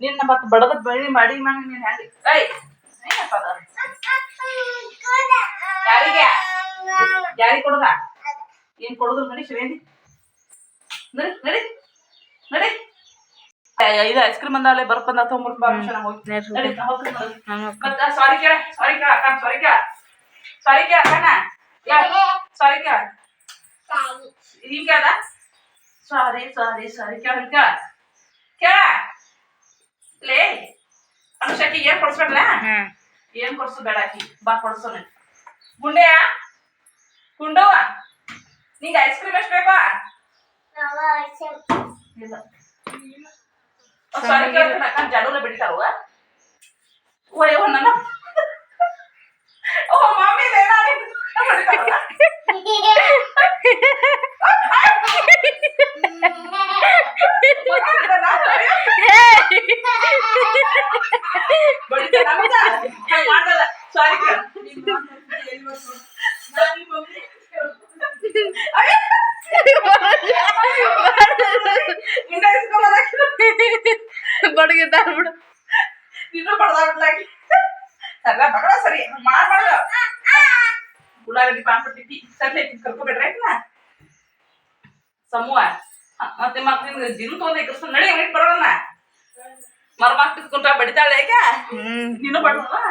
ನಿನ್ನ ಮತ್ತೆ ಬಡದ ಬಳಿ ಮಾಡಿ ಮಾಡಿ ನೀನ್ ಹೆಂಗ್ ಏಯ್! ಏನಪ್ಪ ಅದ? ಯಾರಿಗೆ? ಯಾರಿಗೆ ಕೊಡದ? ಏನ್ ಕೊಡುದು ನಡಿ ಶಿವೇಂದಿ ನಡಿ ನಡಿ ಇದು ಐಸ್ ಕ್ರೀಮ್ ಅಂದಾಲೆ ಅಲ್ಲೇ ಬಂದ ನಡಿ. ನಾ ಹೋಗ್ತೀನಿ ನೋಡಿ. ಸಾರಿ ಕೇಳ ಸಾರಿ ಕೇಳ ಅಕ್ಕ ಸಾರಿ ಕೇಳ. ಸಾರಿ ಕೇಳ ಅಕ್ಕನ. ಸಾರಿ ಕೇಳ. ಹಿಂಗ ಅದ ಸಾರಿ ಸಾರಿ ಸಾರಿ ಕೇಳ ಕೇಳ? ಕೇಳ. ಅನುಷಾಕಿ ಏನ್ ಕೊಡ್ಸ್ಬೇಡ್ಲ? ಏನ್ ಕೊಡ್ಸು ಬೇಡ ಆಕಿ ಬಾ ಕೊಡ್ಸೋಣ ಗುಂಡೆಯ? ಗುಂಡವ ನಿಂಗೆ ಐಸ್ ಕ್ರೀಮ್ ಎಷ್ಟು ಬೇಕಾ? ಇಲ್ಲ. ಸಾರಿ ಕೇಳ ಅಕ್ಕ ಜಡೂಲ ಬಿಡ್ತಾರವ ಓಯ್ ನನ್ನ ಓ ಮಾಮಿ ಬಿಡ್ತಾರಲ್ಲ ಬಡಿತಾರ ಇಸ್ಕೊಂಬರಕ್ಕೆ. ಬಡಗಿದ್ದಾರ ಬಿಡು ನೀನು ಬಡ್ದಾಡ್ಬಿಡ್ಲಾಗಿ. ಅಲ್ಲ ಬಗಡ ಸರಿ ಮಾಡ್ಬಾರ್ದು ಉಳ್ಳಾಗಡ್ಡಿ ಪಾನ್ಪಟ್ಟಿ ಸರಿ ಕರ್ಕೊಬೇಡ್ರಿ ಆಯ್ತಾ ಸಮೂಹ ಮತ್ತೆ ಮತ್ತೆ ನಿಮ್ಗೆ ಜಿನ್ ತೊಂದ್ರೆ ಕೃಷ್ಣ ನಡಿ ಬರೋಣ. ಮರ ಕುಂಟ ಬಡಿತಾಳೆ ಈಗ. ನೀನು ಬಡವ